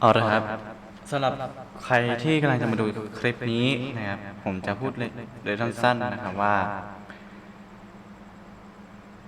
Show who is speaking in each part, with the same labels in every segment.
Speaker 1: เอาละครับสำหรับใครที่กำลังจะมาดูคลิปนี้นะครับ ผมจะพูดเลยเลยสั้นๆนะครับว่า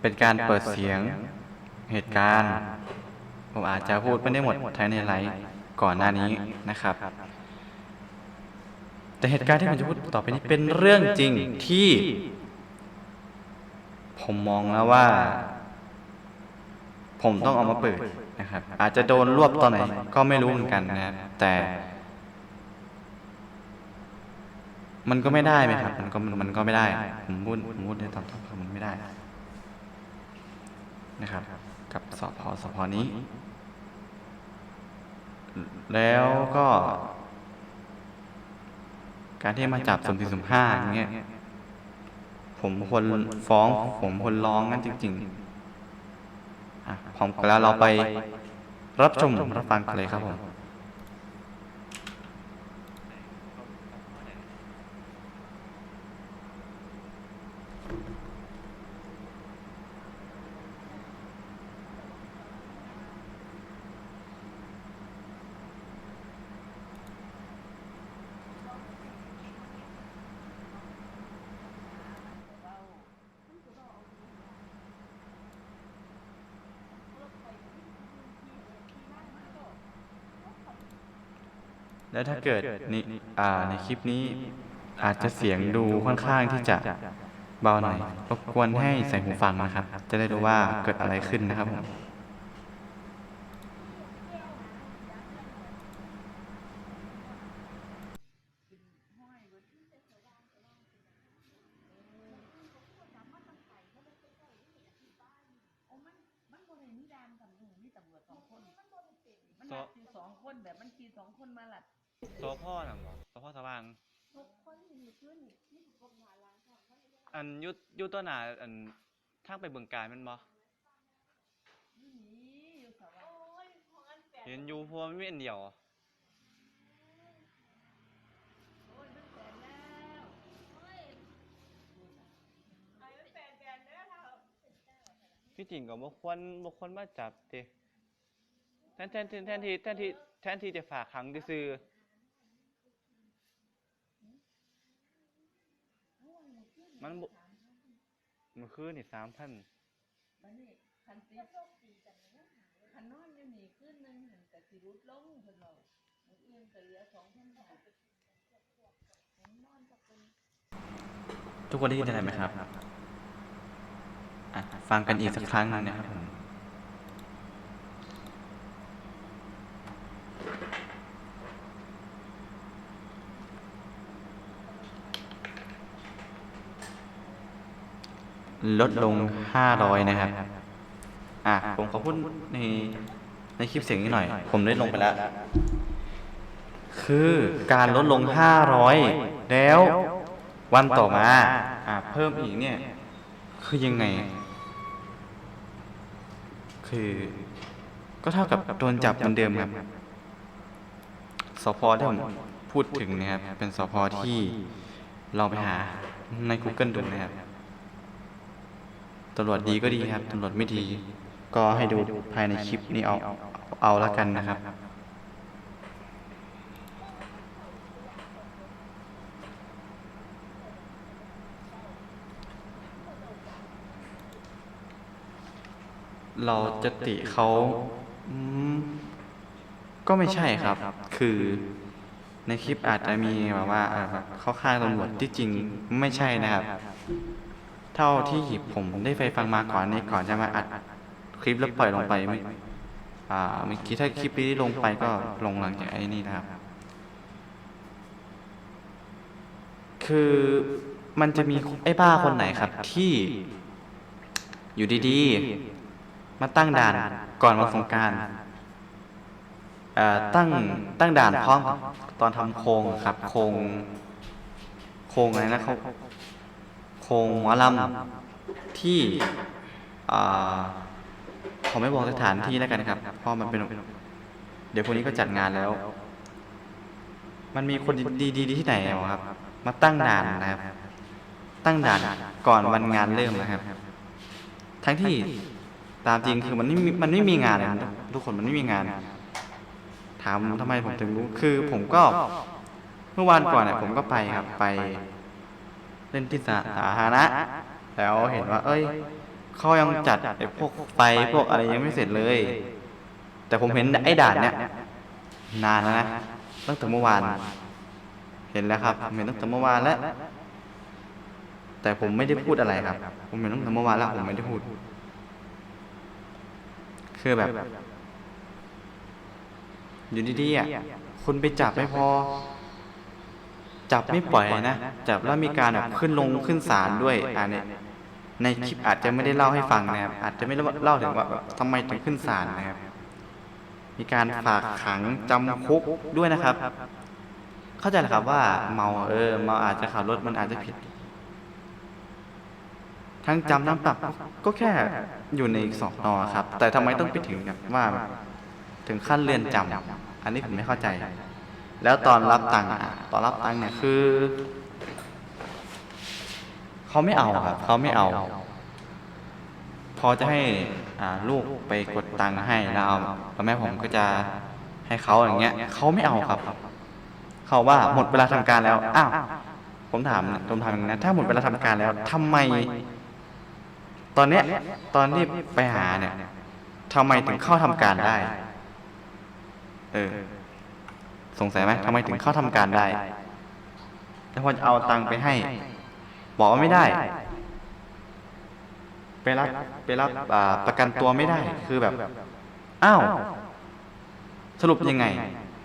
Speaker 1: เป็นการเปิดเสียงเหตุการณ์ ผมอาจจะพูดไม่ได้หมดทั้งในไลฟ์ก่อนหน้านี้นะครับ แต่เหตุการณ์ที่ผมจะพูดต่อไปนี้เป็นเรื่องจริงที่ ผมมองแล้วว่า ผมต้องเอามาเปิดนะครับ อาจจะโดนรวบตอนไหน ก็ไม่รู้เหมือนกันนะครับแต่ มันก็ไม่ได้ไหมครับ มันก็มันก็ไม่ได้ ผมพูดผมพูดในตอนต้นคือมันไม่ได้ นะครับ กับสพสพนี้ แล้วก็ การที่มาจับสมสี่สมห้าอย่างเงี้ยผมควรฟ้องผมควรร้องงั้นจริง ๆ พร้อมกันแล้วเราไปรับชมรับฟังกันเลยครับผม แล้วถ้าเกิดในอ่าในคลิปนี้อาจจะเสียงดูค่อนข้างที่จะเบาหน่อยรบกวนให้ใส่หูฟังนะครับ จะได้รู้ว่าเกิดอะไรขึ้นนะครับผม
Speaker 2: มันบ่ได้มีดานกับหนูมีตำรวจสองคนมันนัดอยู่สองคนแบบมันขี่สองคนมาหลัด
Speaker 1: สพ่อหนังหรอสพ่อสว่าง อันยุยุตัวหนาอันทางไปเบืองการแมันบ่
Speaker 2: นี่หนีอยู่สวรรค์
Speaker 1: เห็นอยู่เพราะว่ามันมีอันเดียว
Speaker 2: โอ้ยมันแสนแล้ว
Speaker 1: ที่จริงก็บ่ควรบ่ควรมาจับติแทนแทนแทนแทนที่แทนที่แทนที่จะฝากขังซื่อๆ มันบ่มันคือนี่3,000
Speaker 2: บัดนี้คันติคันนอนอยู่นี่คืนหนึงหันก็สิรุดลงเพิ่นบอกมื้ออื่นก็เหลือ2,000บาทผมนอนกับคน
Speaker 1: ทุกคนได้ยินอะไรไหมครับอะฟังกันอีกสักครั้งหนึงนะครับผม ลดลง 500 นะครับ อะ ผมขอพูดในในคลิปเสียงนี้หน่อย ผมได้ลงไปแล้ว คือการลดลง 500 แล้ววันต่อมา อะ เพิ่มอีกเนี่ย คือยังไง คือ ก็เท่ากับโดนจับเหมือนเดิมครับสพที่ผมพูดถึงนะครับ เป็นสพที่ลองไปหาใน Google ดูนะครับ ตำรวจดีก็ดีครับ ตำรวจไม่ดี ก็ให้ดูภายในคลิปนี้เอาเอาละกันนะครับ เราจะติเขาก็ไม่ใช่ครับ คือในคลิปอาจจะมีแบบว่าเอ่อแบบเข้าข้างตำรวจที่จริงไม่ใช่นะครับ เท่าที่ผมได้ไปฟังมาก่อนนี้ก่อนจะมาอัดคลิปแล้วปล่อยลงไปไม่อ่าเมื่อกี้ถ้าคลิปนี้ลงไปก็ลงหลังจากไอ้นี่นะครับ คือมันจะมีไอ้บ้าคนไหนครับ ที่อยู่ดีๆ มาตั้งด่านก่อนวันสงการตั้งตั้งด่านพร้อมตอนทำโครงครับ โครงโครงอะไรนะเขา โครงหมอลำที่อ่าผมไม่บอกสถานที่แล้วกันครับเพราะมันเป็น เดี๋ยวพรุ่งนี้ก็จัดงานแล้ว มันมีคนดีๆที่ไหนครับ มาตั้งด่านนะครับ ตั้งด่านก่อนวันงานเริ่มนะครับ ทั้งที่ตามจริงคือมันไม่มันไม่มีงานเลยทุกคนมันไม่มีงาน ถามทำไมผมถึงรู้ คือผมก็เมื่อวานก่อนเนี่ยผมก็ไปครับไป เล่นที่สาสาธารณะแล้วเห็นว่า เอ้ยเขายังจัดไอ้พวกไฟพวกอะไรยังไม่เสร็จเลย แต่ผมเห็นไอ้ด่านเนี่ยนานแล้วนะตั้งแต่เมื่อวาน เห็นแล้วครับผมเห็นตั้งแต่เมื่อวานแล้ว แต่ผมไม่ได้พูดอะไรครับ ผมเห็นตั้งแต่เมื่อวานแล้วผมไม่ได้พูด คือแบบ อยู่ดีๆอะคุณไปจับไม่พอ จับไม่ปล่อยนะ จับแล้วมีการแบบขึ้นลงขึ้นศาลด้วยอ่าเนี่ยในคลิปอาจจะไม่ได้เล่าให้ฟังนะครับ อาจจะไม่เล่าถึงว่าแบบทำไมถึงขึ้นศาลนะครับ มีการฝากขังจำคุกด้วยนะครับ เข้าใจแหละครับว่าเมาเออเมาอาจจะขับรถมันอาจจะผิด ทั้งจำทั้งปรับก็แค่อยู่ในสองนอครับ แต่ทำไมต้องไปถึงแบบว่า ถึงขั้นเรือนจำอันนี้ผมไม่เข้าใจ แล้วตอนรับตังค์อะตอนรับตังค์เนี่ยคือ เขาไม่เอาครับเขาไม่เอา พอจะให้อ่าลูกไปกดตังค์ให้แล้วเอาแล้วแม่ผมก็จะให้เขาอย่างเงี้ยเขาไม่เอาครับ เขาว่าหมดเวลาทำการแล้วอ้าวผมถามผมถามอย่างนี้นะถ้าหมดเวลาทำการแล้วทำไม ตอนเนี้ย ตอนที่ไปหาเนี่ยทำไมถึงเข้าทำการได้ เออ สงสัยไหมทำไมถึงเข้าทำการได้ แล้วพอจะเอาตังค์ไปให้ บอกว่าไม่ได้ ไปรับไปรับอ่าประกันตัวไม่ได้ คือแบบ อ้าว สรุปยังไง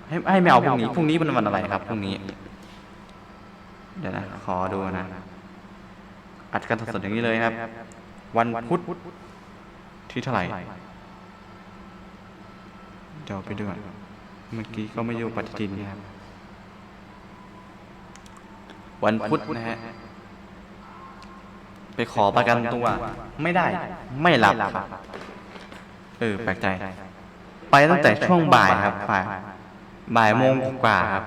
Speaker 1: ให้ให้ไม่เอาพรุ่งนี้ พรุ่งนี้เป็นวันอะไรครับ พรุ่งนี้ เดี๋ยวนะ ขอดูนะ อัดกันสดๆอย่างนี้เลยนะครับ วันพุธที่เท่าไหร่ เดี๋ยวไปดูก่อน เมื่อกี้ก็ไม่อยู่ปฏิทินนะครับ วันพุธนะฮะ ไปขอประกันตัว ไม่ได้ ไม่รับครับ เออ แปลกใจ ไปตั้งแต่ช่วงบ่ายครับบ่ายบ่ายโมงกว่าครับ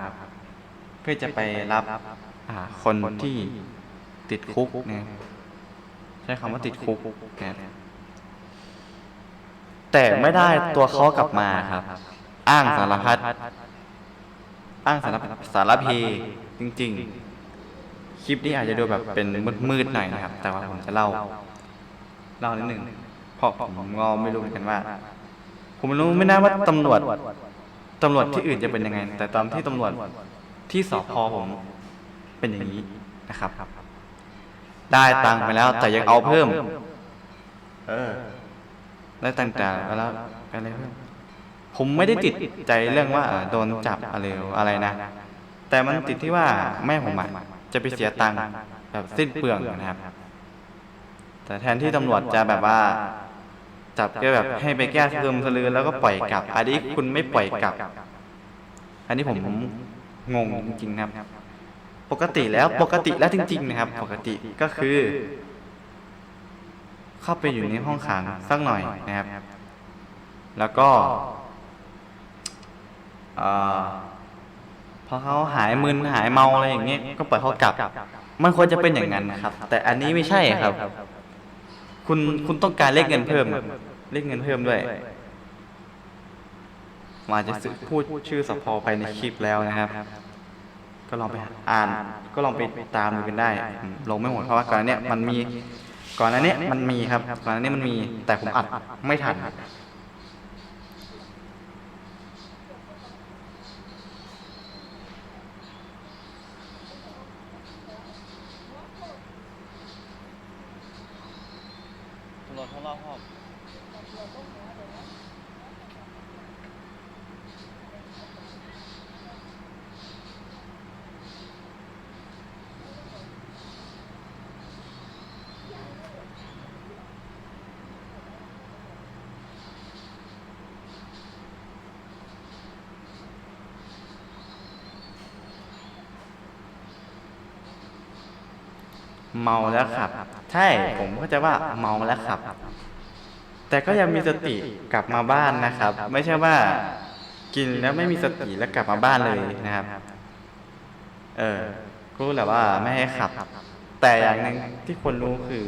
Speaker 1: เพื่อจะไปรับอ่าคนที่ติดคุกเนี่ยใช้คำว่าติดคุกเนี่ยแต่ไม่ได้ตัวเขากลับมาครับ อ้างสารพัดอ้างสารพัดสารพีจริง ๆ คลิปนี้อาจจะดูแบบเป็นมืดๆหน่อยนะครับ แต่ว่าผมจะเล่า เล่านิดหนึ่งเพราะผมก็ไม่รู้เหมือนกันว่า ผมไม่รู้ไม่น่าว่าตำรวจตำรวจที่อื่นจะเป็นยังไง แต่ตอนที่ตำรวจที่สพผมเป็นอย่างนี้นะครับ ได้ตังค์ไปแล้ว แต่ยังเอาเพิ่ม เออได้ตังค์แต่แล้วอะไรเพิ่ม ผมไม่ได้ติดใจเรื่องว่าโดนจับอะไรอะไรนะ แต่มันติดที่ว่าแม่ผมอะจะไปเสียตังค์แบบสิ้นเปลืองนะครับ แต่แทนที่ตำรวจจะแบบว่า จับก็แบบให้ไปแก้สลืมสลือแล้วก็ปล่อยกลับ อันนี้คุณไม่ปล่อยกลับ อันนี้ผมงงจริงๆนะครับ ปกติแล้วปกติแล้วจริง ๆ นะครับ ปกติก็คือ เข้าไปอยู่ในห้องขังสักหน่อยนะครับ แล้วก็ พอเขาหายมึนหายเมาอะไรอย่างเงี้ยก็ปล่อยเขากลับ มันควรจะเป็นอย่างนั้นนะครับ แต่อันนี้ไม่ใช่ครับ คุณคุณต้องการเลขเงินเพิ่มครับเลขเงินเพิ่มด้วยมาจะพูดชื่อสพไปในคลิปแล้วนะครับ ก็ลองไปอ่าน ก็ลองไปตามดูกันได้ ลงไม่หมดเพราะว่าก่อนเนี้ยมันมี ก่อนหน้าเนี้ยมันมีครับ ก่อนหน้านี้มันมีแต่ผมอัดไม่ทัน ตำรวจเขารอบห้อง เมาแล้วขับ ใช่ผมก็จะว่าเมาแล้วขับ แต่ก็ยังมีสติกลับมาบ้านนะครับ ไม่ใช่ว่า กินแล้วไม่มีสติแล้วกลับมาบ้านเลยนะครับ เออรู้แหละว่าไม่ให้ขับ แต่อย่างหนึ่งที่คนรู้คือ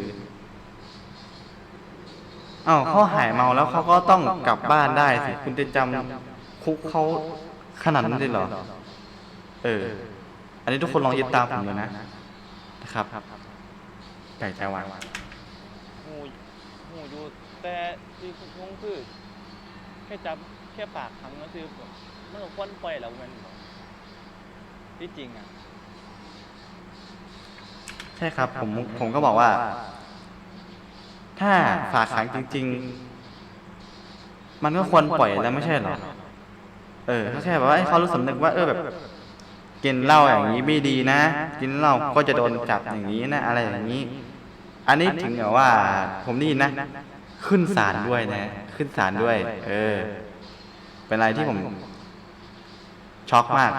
Speaker 1: อ้าวเขาหายเมาแล้วเขาก็ต้องกลับบ้านได้สิคุณจะจำคุกเขาขนาดนั้นเลยเหรอ เออ อันนี้ทุกคนลองยึดตามผมเลยนะนะครับ ไก่ใจวาง
Speaker 3: หูหูอยู่แต่ที่คงคือ แค่จับแค่ปากคำก็คือแบบมันก็ควนปล่อยแล้วแมันบ่ที่จริงอะ
Speaker 1: ใช่ครับ ผมผมก็บอกว่า ถ้าฝากขังจริง ๆ มันก็ควรปล่อยแล้วไม่ใช่เหรอเออก็แค่แบบว่าให้เขารู้สำนึกว่า เออแบบ กินเหล้าอย่างนี้ไม่ดีนะ กินเหล้าก็จะโดนจับอย่างนี้นะ อะไรอย่างนี้ อันนี้ถึงกับว่า ผมได้ยินนะ ขึ้นศาลด้วยนะ ขึ้นศาลด้วย เออ เป็นอะไรที่ผม ช็อกมาก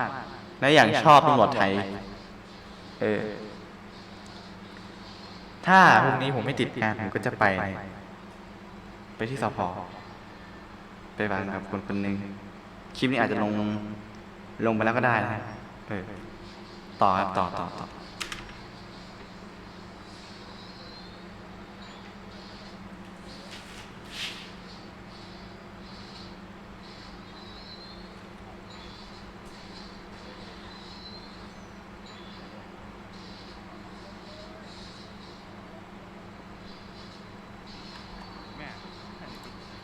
Speaker 1: และอย่างชอบตำรวจไทย เออ ถ้าพรุ่งนี้ผมไม่ติดงานผมก็จะไป ไปที่สพไปฟังกับคนคนหนึ่งคลิปนี้อาจจะลงลงไปแล้วก็ได้นะเออต่อครับต่อต่อต่อ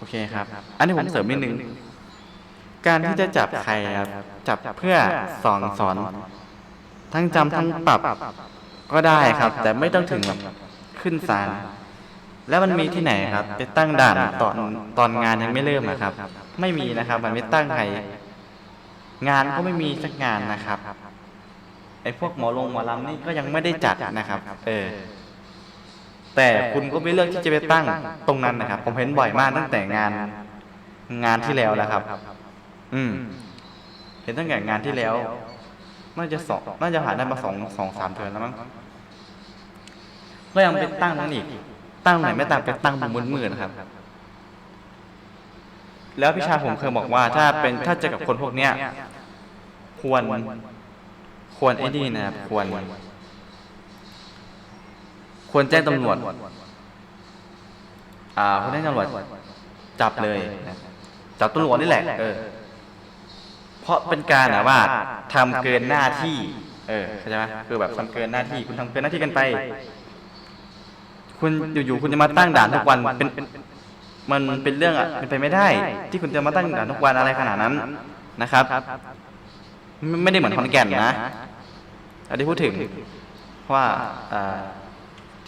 Speaker 1: เคครับ อันนี้ผมเสริมนิดนึง การที่จะจับใครครับ จับเพื่อสอนสอน ทั้งจำทั้งปรับ ก็ได้ครับ แต่ไม่ต้องถึงแบบขึ้นศาลแล้วมันมีที่ไหนครับไปตั้งด่านตอนตอนงานยังไม่เริ่มนะครับ ไม่มีนะครับ มันไม่ตั้งใครงานก็ไม่มีสักงานนะครับไอ้พวกหมอลงหมอลำนี่ก็ยังไม่ได้จัดนะครับ เออ แต่คุณก็ไม่เลือกที่จะไปตั้งตรงนั้นนะครับ ผมเห็นบ่อยมากตั้งแต่งานงานที่แล้วแล้วครับ อืม เห็นตั้งแต่งานที่แล้วน่าจะสองน่าจะผ่านได้มาสองสองสามเดือนแล้วมั้งก็ยังไปตั้งนั้นอีก ตั้งไหนไม่ตั้งไปตั้งบนมือมือนครับ แล้วพี่ชายผมเคยบอกว่า ถ้าเป็นถ้าเจอกับคนพวกเนี้ย ควร ควรไอ้นี่นะครับควร ควรแจ้งตำรวจ อ่าควรแจ้งตำรวจ จับเลยนะจับตำรวจนี่แหละ เออ เพราะเป็นการแบบว่าทำเกินหน้าที่ เออเข้าใจไหมคือแบบทำเกินหน้าที่ คุณทำเกินหน้าที่กันไป คุณอยู่ๆคุณจะมาตั้งด่านทุกวันเป็นมันเป็นเรื่องอะเป็นไปไม่ได้ ที่คุณจะมาตั้งด่านทุกวันอะไรขนาดนั้นนะครับ ไม่ไม่ได้เหมือนขอนแก่นนะอันนี้พูดถึงว่าอ่า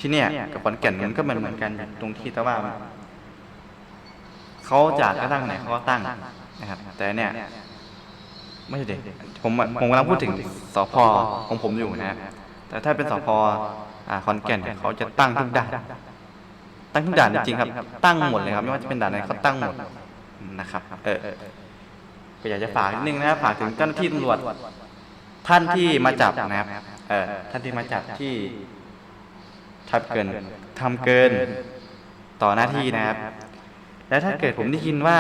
Speaker 1: ที่เนี่ยกับขอนแก่นมันก็เหมือนเหมือนกันอยู่ตรงที่แต่ว่าเขาจากก็ตั้งไหนเขาก็ตั้งนะครับ แต่เนี่ย ไม่ใช่เด็กผมผมกำลังพูดถึงสพของผมอยู่นะแต่ถ้าเป็นสพขอนแก่นเขาจะตั้งทุกด่านตั้งทุกด่านจริงๆครับ ตั้งหมดเลยครับ ไม่ว่าจะเป็นด่านไหนเขาตั้งหมดนะครับ เออก็อยากจะฝากนิดนึงนะฝากถึงเจ้าหน้าที่ตำรวจท่านที่มาจับนะครับ เออท่านที่มาจับที่ ทำเกินทำเกินต่อหน้าที่นะครับ แล้วถ้าเกิดผมได้ยินว่า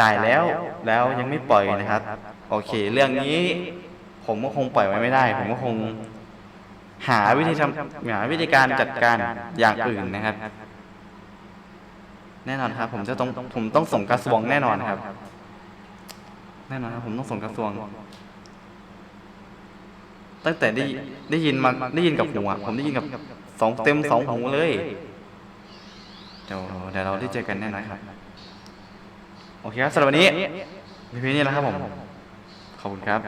Speaker 1: จ่ายแล้วแล้วยังไม่ปล่อยนะครับ โอเค เรื่องนี้ ผมก็คงปล่อยไว้ไม่ได้ ผมก็คง หาวิธีทำหาวิธีการจัดการอย่างอื่นนะครับ แน่นอนครับ ผมจะต้องผมต้องส่งกระทรวงแน่นอนครับ แน่นอนครับ ผมต้องส่งกระทรวง ตั้งแต่ได้ได้ยินมาได้ยินกับหูอะผมได้ยินกับสองเต็มสองหูเลย เดี๋ยวเดี๋ยวเราได้เจอกันแน่นอนครับ โอเคครับสำหรับวันนี้มีเพียงนี้แล้วครับผม ขอบคุณครับ